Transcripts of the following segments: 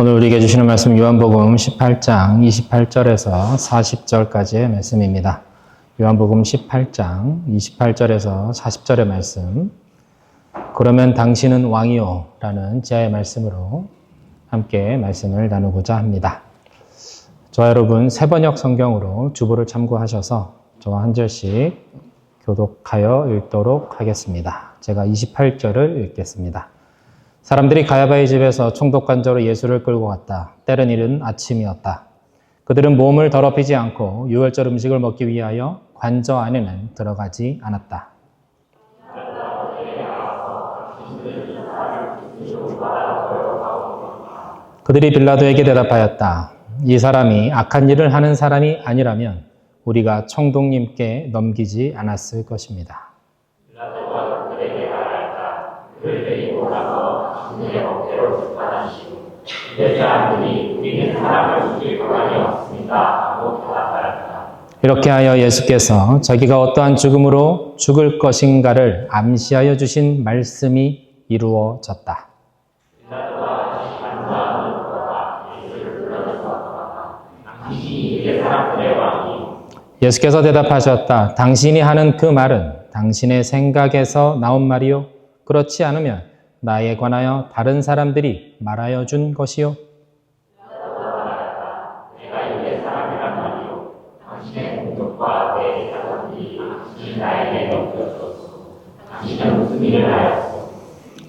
오늘 우리에게 주시는 말씀 요한복음 18장 28절에서 40절까지의 말씀입니다. 요한복음 18장 28절에서 40절의 말씀. 그러면 당신은 왕이요 라는 제의 말씀으로 함께 말씀을 나누고자 합니다. 저와 여러분 세번역 성경으로 주보를 참고하셔서 저와 한 절씩 교독하여 읽도록 하겠습니다. 제가 28절을 읽겠습니다. 사람들이 가야바의 집에서 총독관저로 예수를 끌고 갔다. 때는 이른 아침이었다. 그들은 몸을 더럽히지 않고 유월절 음식을 먹기 위하여 관저 안에는 들어가지 않았다. 그들이 빌라도에게 대답하였다. 이 사람이 악한 일을 하는 사람이 아니라면 우리가 총독님께 넘기지 않았을 것입니다. 이렇게 하여 예수께서 자기가 어떠한 죽음으로 죽을 것인가를 암시하여 주신 말씀이 이루어졌다. 예수께서 대답하셨다. 당신이 하는 그 말은 당신의 생각에서 나온 말이요. 그렇지 않으면 나에 관하여 다른 사람들이 말하여 준 것이요.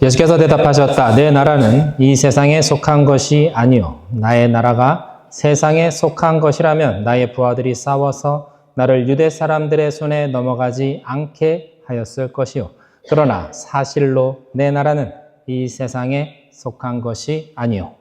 예수께서 대답하셨다. 내 나라는 이 세상에 속한 것이 아니요. 나의 나라가 세상에 속한 것이라면 나의 부하들이 싸워서 나를 유대 사람들의 손에 넘어가지 않게 하였을 것이요. 그러나 사실로 내 나라는 이 세상에 속한 것이 아니요.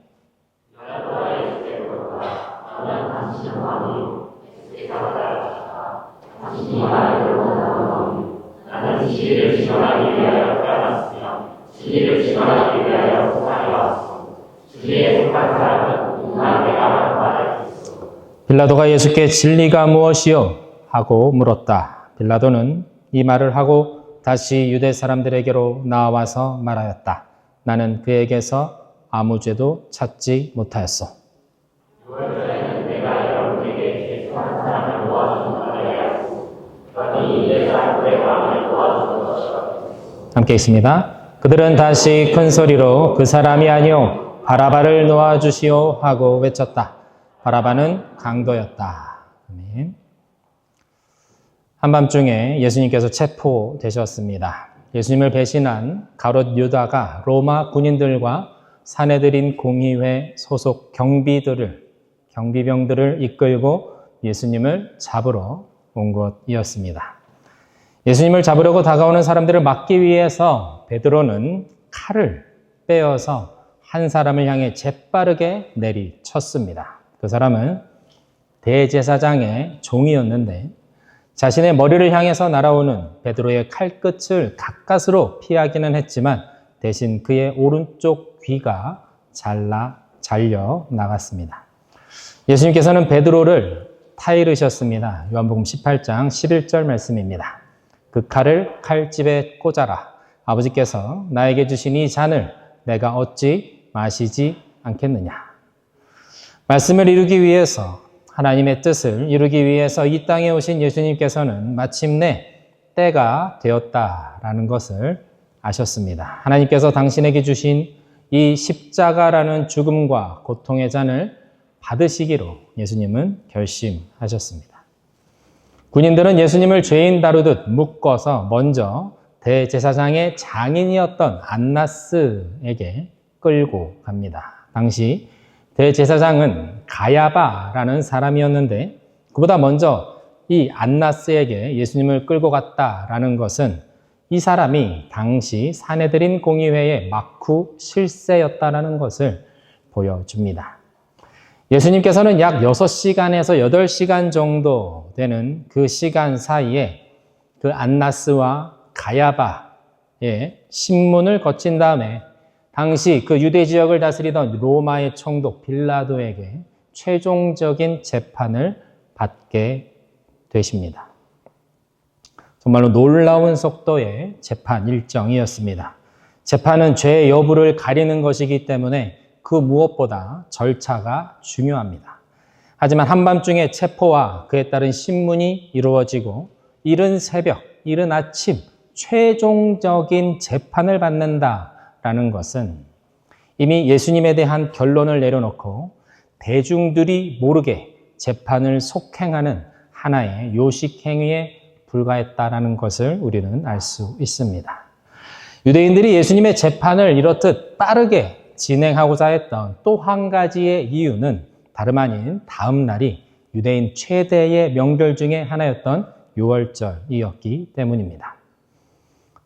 빌라도가 예수께 진리가 무엇이요? 하고 물었다. 빌라도는 이 말을 하고 다시 유대 사람들에게로 나와서 말하였다. 나는 그에게서 아무 죄도 찾지 못하였어. 함께 있습니다. 그들은 다시 큰 소리로 그 사람이 아니요 바라바를 놓아 주시오 하고 외쳤다. 바라바는 강도였다. 한밤중에 예수님께서 체포되셨습니다. 예수님을 배신한 가롯 유다가 로마 군인들과 사내들인 공의회 소속 경비들을 경비병들을 이끌고 예수님을 잡으러 온 것이었습니다. 예수님을 잡으려고 다가오는 사람들을 막기 위해서 베드로는 칼을 빼어서 한 사람을 향해 재빠르게 내리쳤습니다. 그 사람은 대제사장의 종이었는데 자신의 머리를 향해서 날아오는 베드로의 칼끝을 가까스로 피하기는 했지만 대신 그의 오른쪽 귀가 잘라 잘려 나갔습니다. 예수님께서는 베드로를 타이르셨습니다. 요한복음 18장 11절 말씀입니다. 그 칼을 칼집에 꽂아라. 아버지께서 나에게 주신 이 잔을 내가 어찌 마시지 않겠느냐. 말씀을 이루기 위해서 하나님의 뜻을 이루기 위해서 이 땅에 오신 예수님께서는 마침내 때가 되었다라는 것을 아셨습니다. 하나님께서 당신에게 주신 이 십자가라는 죽음과 고통의 잔을 받으시기로 예수님은 결심하셨습니다. 군인들은 예수님을 죄인 다루듯 묶어서 먼저 대제사장의 장인이었던 안나스에게 끌고 갑니다. 당시 대제사장은 가야바라는 사람이었는데 그보다 먼저 이 안나스에게 예수님을 끌고 갔다라는 것은 이 사람이 당시 사내들인 공의회의 막후 실세였다라는 것을 보여줍니다. 예수님께서는 약 6시간에서 8시간 정도 되는 그 시간 사이에 그 안나스와 가야바의 신문을 거친 다음에 당시 그 유대 지역을 다스리던 로마의 총독 빌라도에게 최종적인 재판을 받게 되십니다. 정말로 놀라운 속도의 재판 일정이었습니다. 재판은 죄 여부를 가리는 것이기 때문에 그 무엇보다 절차가 중요합니다. 하지만 한밤중에 체포와 그에 따른 신문이 이루어지고 이른 새벽, 이른 아침 최종적인 재판을 받는다 라는 것은 이미 예수님에 대한 결론을 내려놓고 대중들이 모르게 재판을 속행하는 하나의 요식 행위에 불과했다라는 것을 우리는 알 수 있습니다. 유대인들이 예수님의 재판을 이렇듯 빠르게 진행하고자 했던 또 한 가지의 이유는 다름 아닌 다음 날이 유대인 최대의 명절 중에 하나였던 유월절이었기 때문입니다.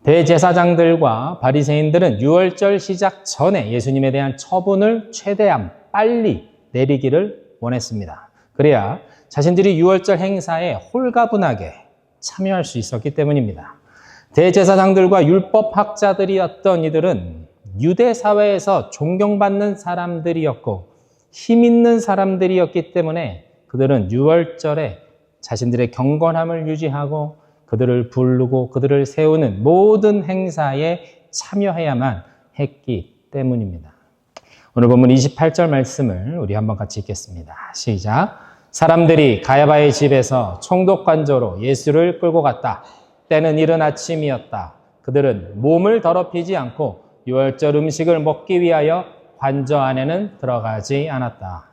대제사장들과 바리새인들은 유월절 시작 전에 예수님에 대한 처분을 최대한 빨리 내리기를 원했습니다. 그래야 자신들이 유월절 행사에 홀가분하게 참여할 수 있었기 때문입니다. 대제사장들과 율법학자들이었던 이들은 유대 사회에서 존경받는 사람들이었고 힘 있는 사람들이었기 때문에 그들은 유월절에 자신들의 경건함을 유지하고 그들을 부르고 그들을 세우는 모든 행사에 참여해야만 했기 때문입니다. 오늘 본문 28절 말씀을 우리 한번 같이 읽겠습니다. 시작. 사람들이 가야바의 집에서 총독관저로 예수를 끌고 갔다. 때는 이른 아침이었다. 그들은 몸을 더럽히지 않고 유월절 음식을 먹기 위하여 관저 안에는 들어가지 않았다.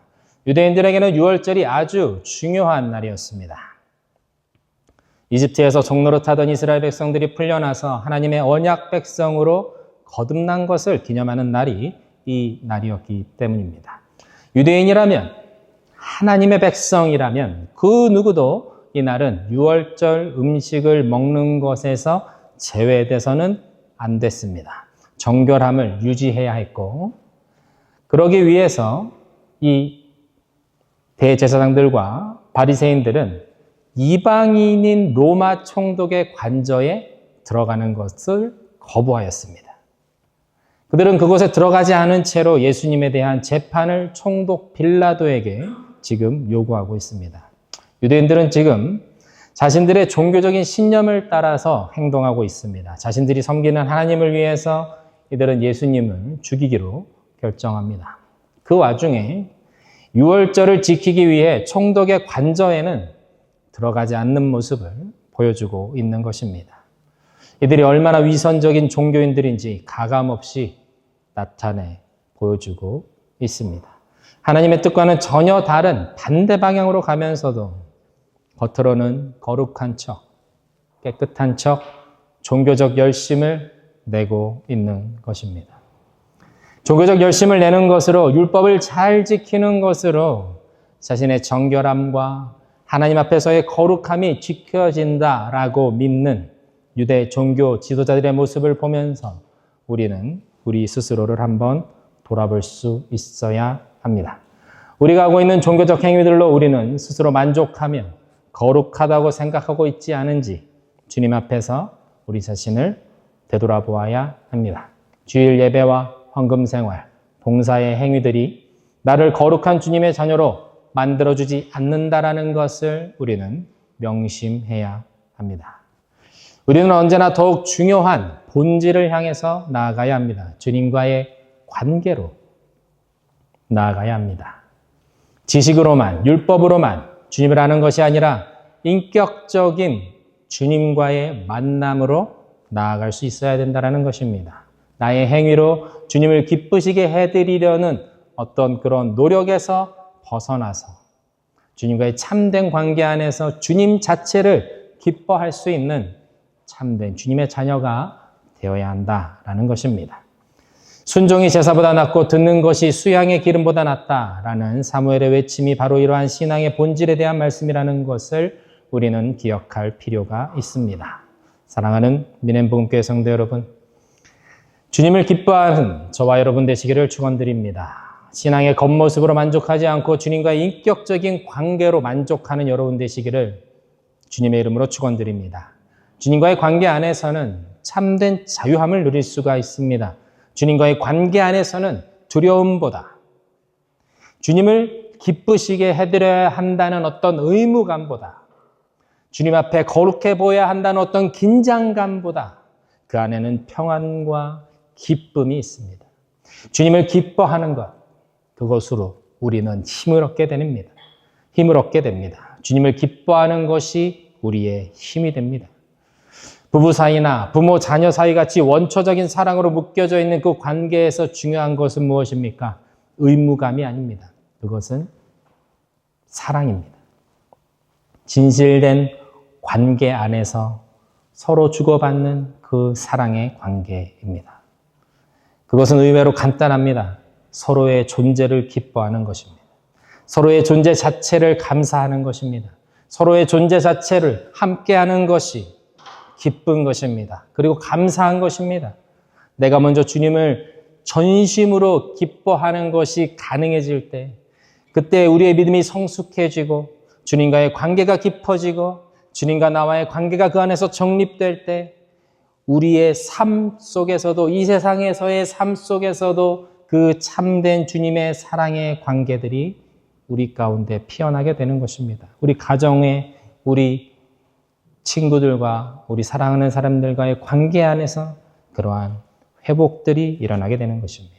유대인들에게는 유월절이 아주 중요한 날이었습니다. 이집트에서 종로로 타던 이스라엘 백성들이 풀려나서 하나님의 언약 백성으로 거듭난 것을 기념하는 날이 이 날이었기 때문입니다. 유대인이라면 하나님의 백성이라면 그 누구도 이 날은 유월절 음식을 먹는 것에서 제외돼서는 안 됐습니다. 정결함을 유지해야 했고 그러기 위해서 이 대제사장들과 바리새인들은 이방인인 로마 총독의 관저에 들어가는 것을 거부하였습니다. 그들은 그곳에 들어가지 않은 채로 예수님에 대한 재판을 총독 빌라도에게 지금 요구하고 있습니다. 유대인들은 지금 자신들의 종교적인 신념을 따라서 행동하고 있습니다. 자신들이 섬기는 하나님을 위해서 이들은 예수님을 죽이기로 결정합니다. 그 와중에 유월절을 지키기 위해 총독의 관저에는 들어가지 않는 모습을 보여주고 있는 것입니다. 이들이 얼마나 위선적인 종교인들인지 가감없이 나타내 보여주고 있습니다. 하나님의 뜻과는 전혀 다른 반대 방향으로 가면서도 겉으로는 거룩한 척, 깨끗한 척, 종교적 열심을 내고 있는 것입니다. 종교적 열심을 내는 것으로 율법을 잘 지키는 것으로 자신의 정결함과 하나님 앞에서의 거룩함이 지켜진다라고 믿는 유대 종교 지도자들의 모습을 보면서 우리는 우리 스스로를 한번 돌아볼 수 있어야 합니다. 우리가 하고 있는 종교적 행위들로 우리는 스스로 만족하며 거룩하다고 생각하고 있지 않은지 주님 앞에서 우리 자신을 되돌아보아야 합니다. 주일 예배와 헌금 생활, 봉사의 행위들이 나를 거룩한 주님의 자녀로 만들어주지 않는다라는 것을 우리는 명심해야 합니다. 우리는 언제나 더욱 중요한 본질을 향해서 나아가야 합니다. 주님과의 관계로 나아가야 합니다. 지식으로만, 율법으로만 주님을 아는 것이 아니라 인격적인 주님과의 만남으로 나아갈 수 있어야 된다는 것입니다. 나의 행위로 주님을 기쁘시게 해드리려는 어떤 그런 노력에서 벗어나서 주님과의 참된 관계 안에서 주님 자체를 기뻐할 수 있는 참된 주님의 자녀가 되어야 한다라는 것입니다. 순종이 제사보다 낫고 듣는 것이 수양의 기름보다 낫다라는 사무엘의 외침이 바로 이러한 신앙의 본질에 대한 말씀이라는 것을 우리는 기억할 필요가 있습니다. 사랑하는 미넨복음교회 성도 여러분, 주님을 기뻐하는 저와 여러분 되시기를 축원드립니다. 신앙의 겉모습으로 만족하지 않고 주님과의 인격적인 관계로 만족하는 여러분 되시기를 주님의 이름으로 축원드립니다. 주님과의 관계 안에서는 참된 자유함을 누릴 수가 있습니다. 주님과의 관계 안에서는 두려움보다 주님을 기쁘시게 해드려야 한다는 어떤 의무감보다 주님 앞에 거룩해 보여야 한다는 어떤 긴장감보다 그 안에는 평안과 기쁨이 있습니다. 주님을 기뻐하는 것, 그것으로 우리는 힘을 얻게 됩니다. 힘을 얻게 됩니다. 주님을 기뻐하는 것이 우리의 힘이 됩니다. 부부 사이나 부모 자녀 사이 같이 원초적인 사랑으로 묶여져 있는 그 관계에서 중요한 것은 무엇입니까? 의무감이 아닙니다. 그것은 사랑입니다. 진실된 관계 안에서 서로 주고받는 그 사랑의 관계입니다. 그것은 의외로 간단합니다. 서로의 존재를 기뻐하는 것입니다. 서로의 존재 자체를 감사하는 것입니다. 서로의 존재 자체를 함께하는 것이 기쁜 것입니다. 그리고 감사한 것입니다. 내가 먼저 주님을 전심으로 기뻐하는 것이 가능해질 때, 그때 우리의 믿음이 성숙해지고, 주님과의 관계가 깊어지고, 주님과 나와의 관계가 그 안에서 정립될 때, 우리의 삶 속에서도, 이 세상에서의 삶 속에서도 그 참된 주님의 사랑의 관계들이 우리 가운데 피어나게 되는 것입니다. 우리 가정에, 우리 친구들과, 우리 사랑하는 사람들과의 관계 안에서 그러한 회복들이 일어나게 되는 것입니다.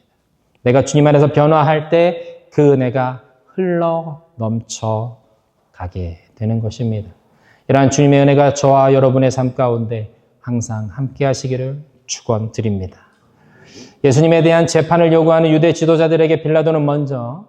내가 주님 안에서 변화할 때 그 은혜가 흘러 넘쳐 가게 되는 것입니다. 이러한 주님의 은혜가 저와 여러분의 삶 가운데 항상 함께 하시기를 축원드립니다. 예수님에 대한 재판을 요구하는 유대 지도자들에게 빌라도는 먼저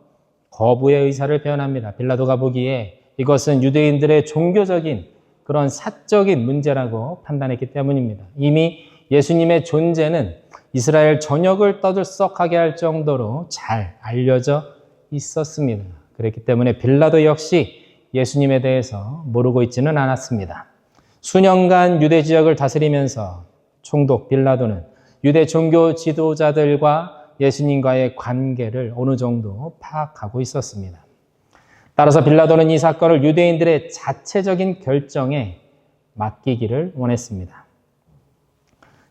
거부의 의사를 표현합니다. 빌라도가 보기에 이것은 유대인들의 종교적인 그런 사적인 문제라고 판단했기 때문입니다. 이미 예수님의 존재는 이스라엘 전역을 떠들썩하게 할 정도로 잘 알려져 있었습니다. 그렇기 때문에 빌라도 역시 예수님에 대해서 모르고 있지는 않았습니다. 수년간 유대 지역을 다스리면서 총독 빌라도는 유대 종교 지도자들과 예수님과의 관계를 어느 정도 파악하고 있었습니다. 따라서 빌라도는 이 사건을 유대인들의 자체적인 결정에 맡기기를 원했습니다.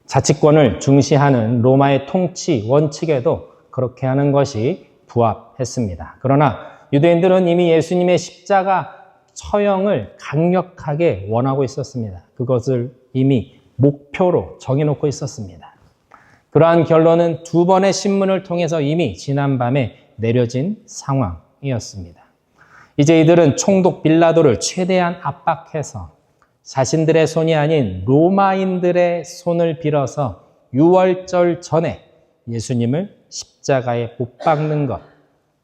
자치권을 중시하는 로마의 통치 원칙에도 그렇게 하는 것이 부합했습니다. 그러나 유대인들은 이미 예수님의 십자가 처형을 강력하게 원하고 있었습니다. 그것을 이미 목표로 정해놓고 있었습니다. 그러한 결론은 두 번의 신문을 통해서 이미 지난밤에 내려진 상황이었습니다. 이제 이들은 총독 빌라도를 최대한 압박해서 자신들의 손이 아닌 로마인들의 손을 빌어서 6월절 전에 예수님을 십자가에 못 박는 것.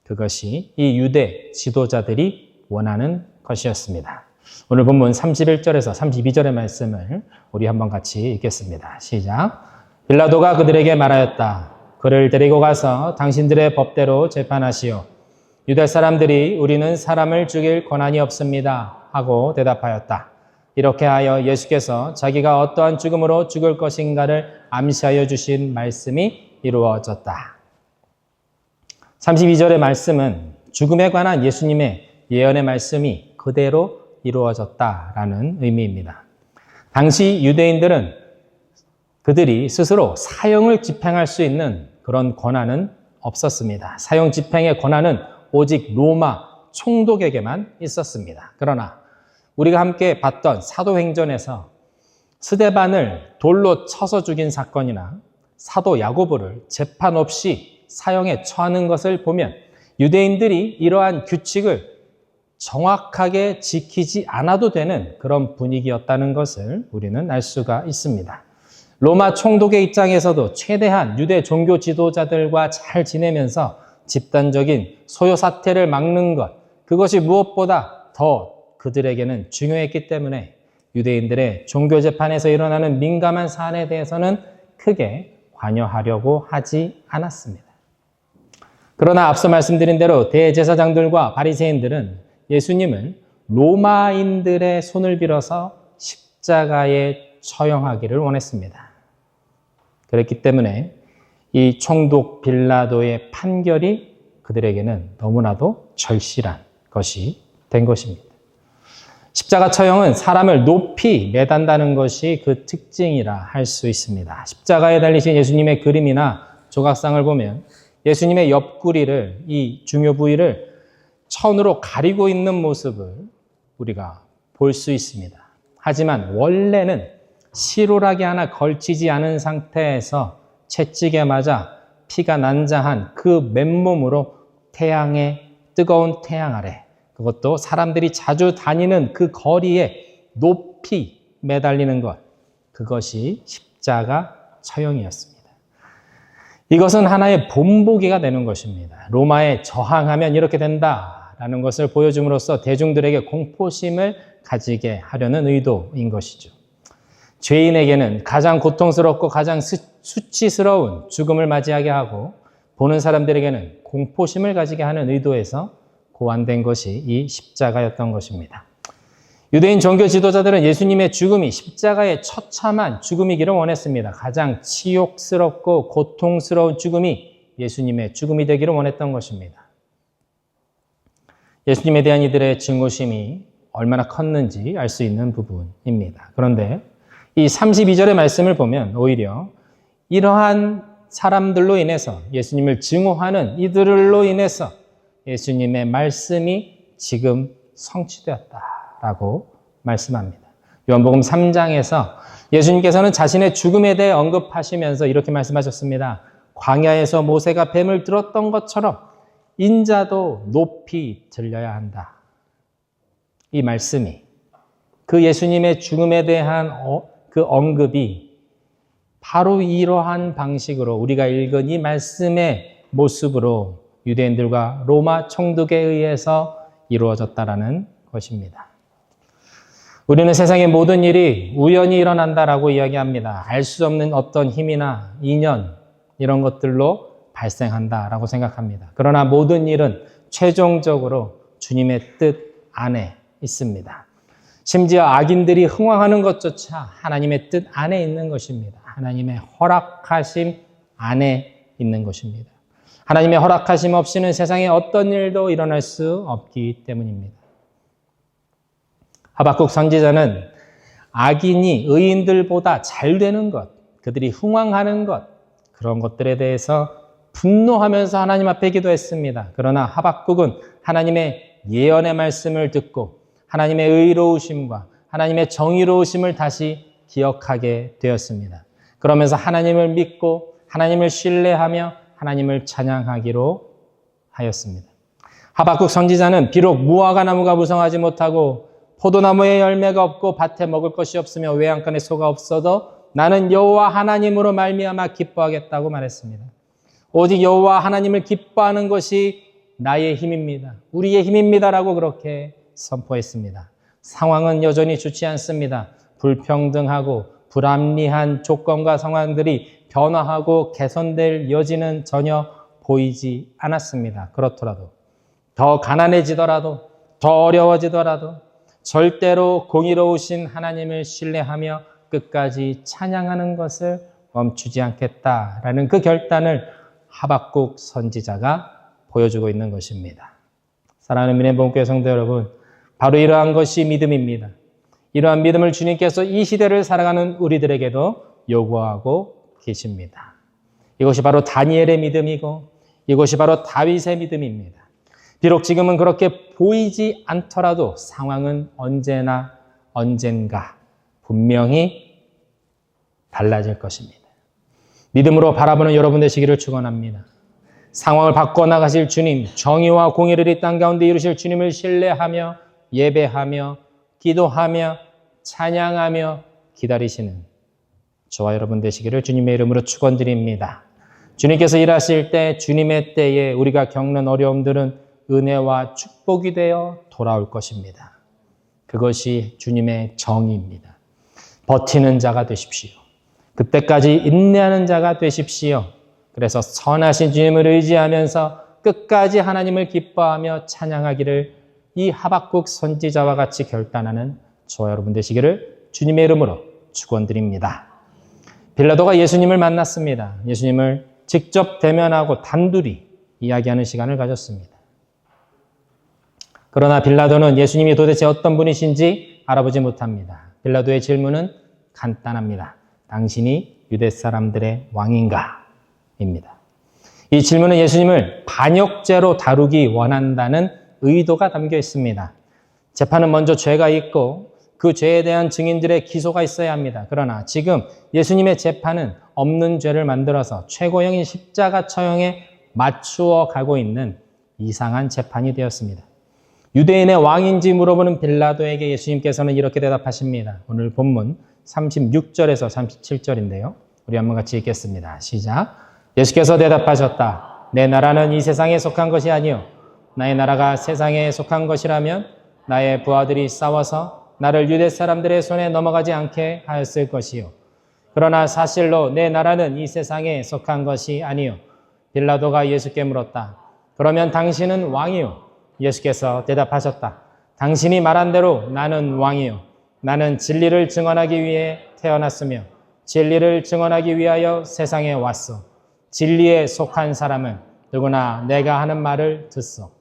그것이 이 유대 지도자들이 원하는 것이었습니다. 오늘 본문 31절에서 32절의 말씀을 우리 한번 같이 읽겠습니다. 시작. 빌라도가 그들에게 말하였다. 그를 데리고 가서 당신들의 법대로 재판하시오. 유대 사람들이 우리는 사람을 죽일 권한이 없습니다. 하고 대답하였다. 이렇게 하여 예수께서 자기가 어떠한 죽음으로 죽을 것인가를 암시하여 주신 말씀이 이루어졌다. 32절의 말씀은 죽음에 관한 예수님의 예언의 말씀이 그대로 이루어졌다라는 의미입니다. 당시 유대인들은 그들이 스스로 사형을 집행할 수 있는 그런 권한은 없었습니다. 사형 집행의 권한은 오직 로마 총독에게만 있었습니다. 그러나 우리가 함께 봤던 사도행전에서 스데반을 돌로 쳐서 죽인 사건이나 사도 야고보를 재판 없이 사형에 처하는 것을 보면 유대인들이 이러한 규칙을 정확하게 지키지 않아도 되는 그런 분위기였다는 것을 우리는 알 수가 있습니다. 로마 총독의 입장에서도 최대한 유대 종교 지도자들과 잘 지내면서 집단적인 소요 사태를 막는 것, 그것이 무엇보다 더 그들에게는 중요했기 때문에 유대인들의 종교 재판에서 일어나는 민감한 사안에 대해서는 크게 관여하려고 하지 않았습니다. 그러나 앞서 말씀드린 대로 대제사장들과 바리새인들은 예수님을 로마인들의 손을 빌어서 십자가에 처형하기를 원했습니다. 그렇기 때문에 이 총독 빌라도의 판결이 그들에게는 너무나도 절실한 것이 된 것입니다. 십자가 처형은 사람을 높이 매단다는 것이 그 특징이라 할 수 있습니다. 십자가에 달리신 예수님의 그림이나 조각상을 보면 예수님의 옆구리를, 이 중요 부위를 천으로 가리고 있는 모습을 우리가 볼 수 있습니다. 하지만 원래는 시로라기 하나 걸치지 않은 상태에서 채찍에 맞아 피가 난자한 그 맨몸으로 태양의 뜨거운 태양 아래 그것도 사람들이 자주 다니는 그 거리에 높이 매달리는 것 그것이 십자가 처형이었습니다. 이것은 하나의 본보기가 되는 것입니다. 로마에 저항하면 이렇게 된다라는 것을 보여줌으로써 대중들에게 공포심을 가지게 하려는 의도인 것이죠. 죄인에게는 가장 고통스럽고 가장 수, 수치스러운 죽음을 맞이하게 하고 보는 사람들에게는 공포심을 가지게 하는 의도에서 고안된 것이 이 십자가였던 것입니다. 유대인 종교 지도자들은 예수님의 죽음이 십자가의 처참한 죽음이기를 원했습니다. 가장 치욕스럽고 고통스러운 죽음이 예수님의 죽음이 되기를 원했던 것입니다. 예수님에 대한 이들의 증오심이 얼마나 컸는지 알 수 있는 부분입니다. 그런데 이 32절의 말씀을 보면 오히려 이러한 사람들로 인해서 예수님을 증오하는 이들로 인해서 예수님의 말씀이 지금 성취되었다라고 말씀합니다. 요한복음 3장에서 예수님께서는 자신의 죽음에 대해 언급하시면서 이렇게 말씀하셨습니다. 광야에서 모세가 뱀을 들었던 것처럼 인자도 높이 들려야 한다. 이 말씀이 그 예수님의 죽음에 대한 어, 그 언급이 바로 이러한 방식으로 우리가 읽은 이 말씀의 모습으로 유대인들과 로마 총독에 의해서 이루어졌다라는 것입니다. 우리는 세상의 모든 일이 우연히 일어난다라고 이야기합니다. 알 수 없는 어떤 힘이나 인연 이런 것들로 발생한다라고 생각합니다. 그러나 모든 일은 최종적으로 주님의 뜻 안에 있습니다. 심지어 악인들이 흥황하는 것조차 하나님의 뜻 안에 있는 것입니다. 하나님의 허락하심 안에 있는 것입니다. 하나님의 허락하심 없이는 세상에 어떤 일도 일어날 수 없기 때문입니다. 하박국 선지자는 악인이 의인들보다 잘 되는 것, 그들이 흥황하는 것, 그런 것들에 대해서 분노하면서 하나님 앞에 기도했습니다. 그러나 하박국은 하나님의 예언의 말씀을 듣고 하나님의 의로우심과 하나님의 정의로우심을 다시 기억하게 되었습니다. 그러면서 하나님을 믿고 하나님을 신뢰하며 하나님을 찬양하기로 하였습니다. 하박국 선지자는 비록 무화과 나무가 무성하지 못하고 포도나무에 열매가 없고 밭에 먹을 것이 없으며 외양간에 소가 없어도 나는 여호와 하나님으로 말미암아 기뻐하겠다고 말했습니다. 오직 여호와 하나님을 기뻐하는 것이 나의 힘입니다. 우리의 힘입니다라고 그렇게 선포했습니다. 상황은 여전히 좋지 않습니다. 불평등하고 불합리한 조건과 상황들이 변화하고 개선될 여지는 전혀 보이지 않았습니다. 그렇더라도 더 가난해지더라도 더 어려워지더라도 절대로 공의로우신 하나님을 신뢰하며 끝까지 찬양하는 것을 멈추지 않겠다라는 그 결단을 하박국 선지자가 보여주고 있는 것입니다. 사랑하는 민혜봉교회 성도 여러분, 바로 이러한 것이 믿음입니다. 이러한 믿음을 주님께서 이 시대를 살아가는 우리들에게도 요구하고 계십니다. 이것이 바로 다니엘의 믿음이고 이것이 바로 다윗의 믿음입니다. 비록 지금은 그렇게 보이지 않더라도 상황은 언제나 언젠가 분명히 달라질 것입니다. 믿음으로 바라보는 여러분 되시기를 축원합니다. 상황을 바꿔 나가실 주님, 정의와 공의를 이 땅 가운데 이루실 주님을 신뢰하며 예배하며 기도하며 찬양하며 기다리시는 저와 여러분 되시기를 주님의 이름으로 축원드립니다. 주님께서 일하실 때 주님의 때에 우리가 겪는 어려움들은 은혜와 축복이 되어 돌아올 것입니다. 그것이 주님의 정의입니다. 버티는 자가 되십시오. 그때까지 인내하는 자가 되십시오. 그래서 선하신 주님을 의지하면서 끝까지 하나님을 기뻐하며 찬양하기를 이 하박국 선지자와 같이 결단하는 저와 여러분 되시기를 주님의 이름으로 축원드립니다. 빌라도가 예수님을 만났습니다. 예수님을 직접 대면하고 단둘이 이야기하는 시간을 가졌습니다. 그러나 빌라도는 예수님이 도대체 어떤 분이신지 알아보지 못합니다. 빌라도의 질문은 간단합니다. 당신이 유대 사람들의 왕인가? 입니다. 이 질문은 예수님을 반역죄로 다루기 원한다는 의도가 담겨 있습니다. 재판은 먼저 죄가 있고 그 죄에 대한 증인들의 기소가 있어야 합니다. 그러나 지금 예수님의 재판은 없는 죄를 만들어서 최고형인 십자가 처형에 맞추어 가고 있는 이상한 재판이 되었습니다. 유대인의 왕인지 물어보는 빌라도에게 예수님께서는 이렇게 대답하십니다. 오늘 본문 36절에서 37절인데요. 우리 한번 같이 읽겠습니다. 시작. 예수께서 대답하셨다. 내 나라는 이 세상에 속한 것이 아니요. 나의 나라가 세상에 속한 것이라면 나의 부하들이 싸워서 나를 유대 사람들의 손에 넘어가지 않게 하였을 것이요. 그러나 사실로 내 나라는 이 세상에 속한 것이 아니요. 빌라도가 예수께 물었다. 그러면 당신은 왕이요. 예수께서 대답하셨다. 당신이 말한 대로 나는 왕이요. 나는 진리를 증언하기 위해 태어났으며 진리를 증언하기 위하여 세상에 왔어. 진리에 속한 사람은 누구나 내가 하는 말을 듣소.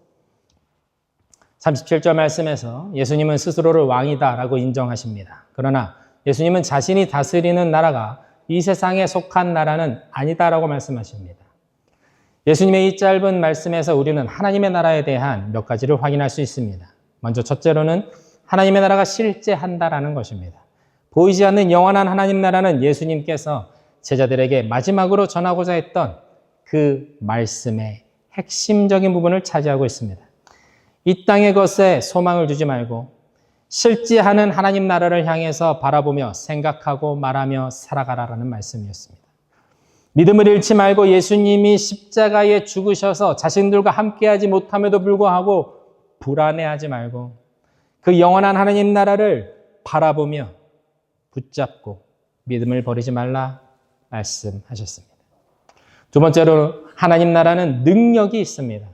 37절 말씀에서 예수님은 스스로를 왕이다라고 인정하십니다. 그러나 예수님은 자신이 다스리는 나라가 이 세상에 속한 나라는 아니다라고 말씀하십니다. 예수님의 이 짧은 말씀에서 우리는 하나님의 나라에 대한 몇 가지를 확인할 수 있습니다. 먼저 첫째로는 하나님의 나라가 실제 한다라는 것입니다. 보이지 않는 영원한 하나님 나라는 예수님께서 제자들에게 마지막으로 전하고자 했던 그 말씀의 핵심적인 부분을 차지하고 있습니다. 이 땅의 것에 소망을 두지 말고 실제하는 하나님 나라를 향해서 바라보며 생각하고 말하며 살아가라라는 말씀이었습니다. 믿음을 잃지 말고 예수님이 십자가에 죽으셔서 자신들과 함께하지 못함에도 불구하고 불안해하지 말고 그 영원한 하나님 나라를 바라보며 붙잡고 믿음을 버리지 말라 말씀하셨습니다. 두 번째로 하나님 나라는 능력이 있습니다.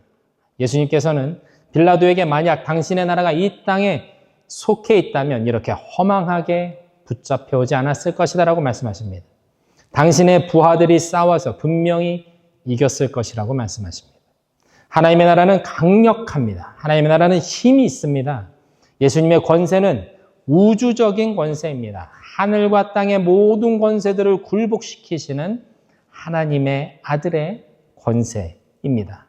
예수님께서는 빌라도에게 만약 당신의 나라가 이 땅에 속해 있다면 이렇게 허망하게 붙잡혀 오지 않았을 것이다라고 말씀하십니다. 당신의 부하들이 싸워서 분명히 이겼을 것이라고 말씀하십니다. 하나님의 나라는 강력합니다. 하나님의 나라는 힘이 있습니다. 예수님의 권세는 우주적인 권세입니다. 하늘과 땅의 모든 권세들을 굴복시키시는 하나님의 아들의 권세입니다.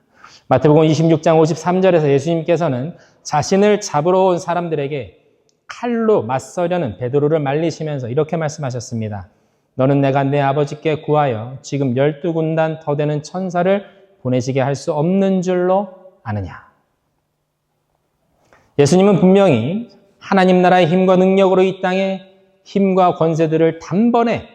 마태복음 26장 53절에서 예수님께서는 자신을 잡으러 온 사람들에게 칼로 맞서려는 베드로를 말리시면서 이렇게 말씀하셨습니다. 너는 내가 내 아버지께 구하여 지금 열두 군단 더 되는 천사를 보내시게 할 수 없는 줄로 아느냐. 예수님은 분명히 하나님 나라의 힘과 능력으로 이 땅에 힘과 권세들을 단번에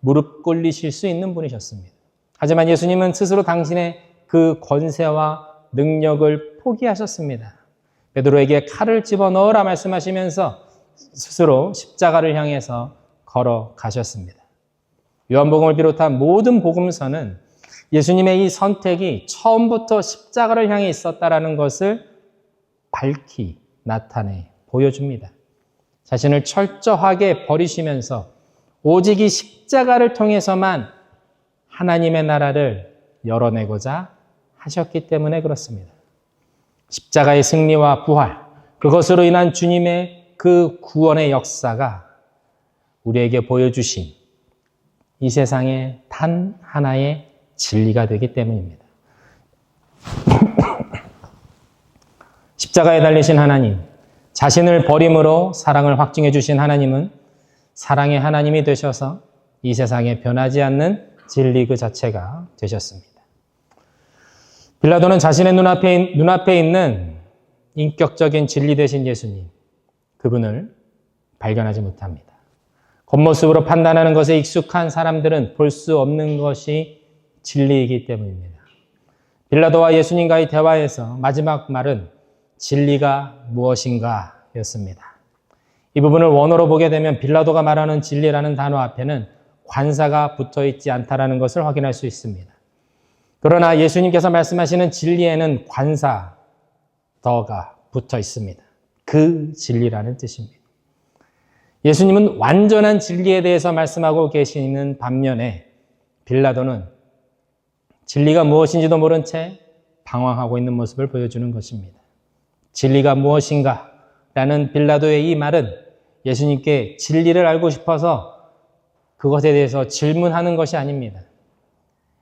무릎 꿇리실 수 있는 분이셨습니다. 하지만 예수님은 스스로 당신의 그 권세와 능력을 포기하셨습니다. 베드로에게 칼을 집어 넣으라 말씀하시면서 스스로 십자가를 향해서 걸어가셨습니다. 요한복음을 비롯한 모든 복음서는 예수님의 이 선택이 처음부터 십자가를 향해 있었다라는 것을 밝히 나타내 보여줍니다. 자신을 철저하게 버리시면서 오직 이 십자가를 통해서만 하나님의 나라를 열어내고자 하셨기 때문에 그렇습니다. 십자가의 승리와 부활, 그것으로 인한 주님의 그 구원의 역사가 우리에게 보여주신 이 세상의 단 하나의 진리가 되기 때문입니다. 십자가에 달리신 하나님, 자신을 버림으로 사랑을 확증해 주신 하나님은 사랑의 하나님이 되셔서 이 세상에 변하지 않는 진리 그 자체가 되셨습니다. 빌라도는 자신의 눈앞에, 눈앞에 있는 인격적인 진리 되신 예수님, 그분을 발견하지 못합니다. 겉모습으로 판단하는 것에 익숙한 사람들은 볼 수 없는 것이 진리이기 때문입니다. 빌라도와 예수님과의 대화에서 마지막 말은 진리가 무엇인가 였습니다. 이 부분을 원어로 보게 되면 빌라도가 말하는 진리라는 단어 앞에는 관사가 붙어 있지 않다라는 것을 확인할 수 있습니다. 그러나 예수님께서 말씀하시는 진리에는 관사 더가 붙어 있습니다. 그 진리라는 뜻입니다. 예수님은 완전한 진리에 대해서 말씀하고 계시는 반면에 빌라도는 진리가 무엇인지도 모른 채 방황하고 있는 모습을 보여주는 것입니다. 진리가 무엇인가? 라는 빌라도의 이 말은 예수님께 진리를 알고 싶어서 그것에 대해서 질문하는 것이 아닙니다.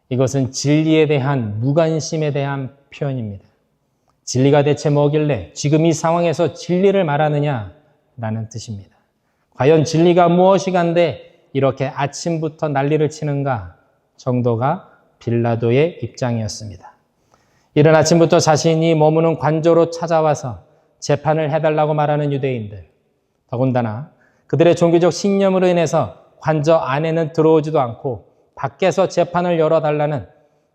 이것은 진리에 대한 무관심에 대한 표현입니다. 진리가 대체 뭐길래 지금 이 상황에서 진리를 말하느냐? 라는 뜻입니다. 과연 진리가 무엇이간데 이렇게 아침부터 난리를 치는가 정도가 빌라도의 입장이었습니다. 이른 아침부터 자신이 머무는 관저로 찾아와서 재판을 해달라고 말하는 유대인들. 더군다나 그들의 종교적 신념으로 인해서 관저 안에는 들어오지도 않고 밖에서 재판을 열어달라는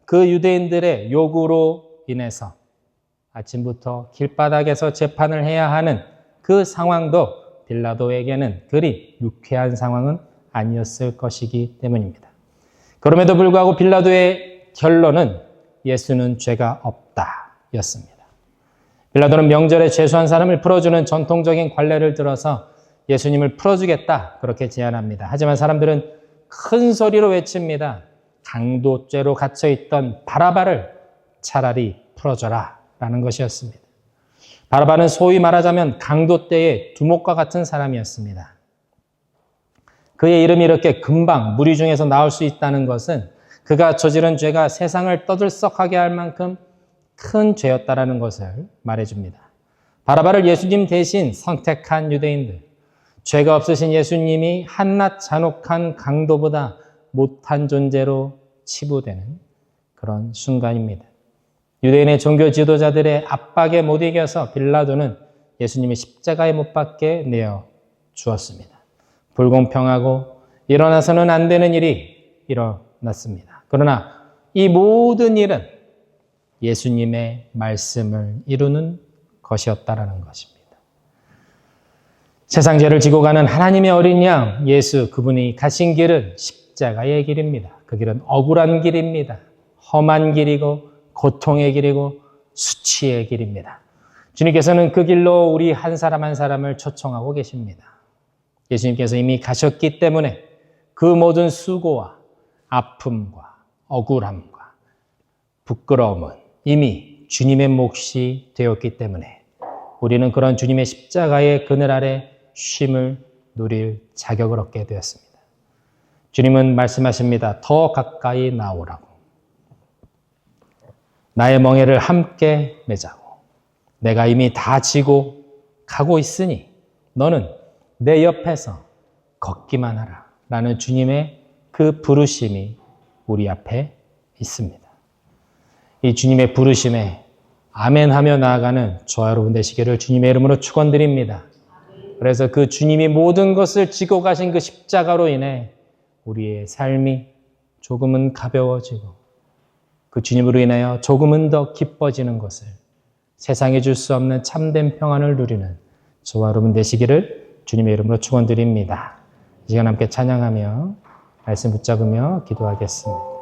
그 유대인들의 요구로 인해서 아침부터 길바닥에서 재판을 해야 하는 그 상황도 빌라도에게는 그리 유쾌한 상황은 아니었을 것이기 때문입니다. 그럼에도 불구하고 빌라도의 결론은 예수는 죄가 없다 였습니다. 빌라도는 명절에 죄수한 사람을 풀어주는 전통적인 관례를 들어서 예수님을 풀어주겠다 그렇게 제안합니다. 하지만 사람들은 큰 소리로 외칩니다. 강도죄로 갇혀있던 바라바를 차라리 풀어줘라 라는 것이었습니다. 바라바는 소위 말하자면 강도 때의 두목과 같은 사람이었습니다. 그의 이름이 이렇게 금방 무리 중에서 나올 수 있다는 것은 그가 저지른 죄가 세상을 떠들썩하게 할 만큼 큰 죄였다라는 것을 말해줍니다. 바라바를 예수님 대신 선택한 유대인들, 죄가 없으신 예수님이 한낱 잔혹한 강도보다 못한 존재로 치부되는 그런 순간입니다. 유대인의 종교 지도자들의 압박에 못 이겨서 빌라도는 예수님이 십자가에 못 박게 내어 주었습니다. 불공평하고 일어나서는 안 되는 일이 일어났습니다. 그러나 이 모든 일은 예수님의 말씀을 이루는 것이었다라는 것입니다. 세상 죄를 지고 가는 하나님의 어린 양 예수 그분이 가신 길은 십자가의 길입니다. 그 길은 억울한 길입니다. 험한 길이고 고통의 길이고 수치의 길입니다. 주님께서는 그 길로 우리 한 사람 한 사람을 초청하고 계십니다. 예수님께서 이미 가셨기 때문에 그 모든 수고와 아픔과 억울함과 부끄러움은 이미 주님의 몫이 되었기 때문에 우리는 그런 주님의 십자가의 그늘 아래 쉼을 누릴 자격을 얻게 되었습니다. 주님은 말씀하십니다. 더 가까이 나오라고. 나의 멍에를 함께 매자고. 내가 이미 다 지고 가고 있으니 너는 내 옆에서 걷기만 하라. 라는 주님의 그 부르심이 우리 앞에 있습니다. 이 주님의 부르심에 아멘 하며 나아가는 저와 여러분 되시기를 주님의 이름으로 축원드립니다. 그래서 그 주님이 모든 것을 지고 가신 그 십자가로 인해 우리의 삶이 조금은 가벼워지고 그 주님으로 인하여 조금은 더 기뻐지는 것을 세상에 줄 수 없는 참된 평안을 누리는 저와 여러분 되시기를 주님의 이름으로 축원드립니다. 이 시간 함께 찬양하며 말씀 붙잡으며 기도하겠습니다.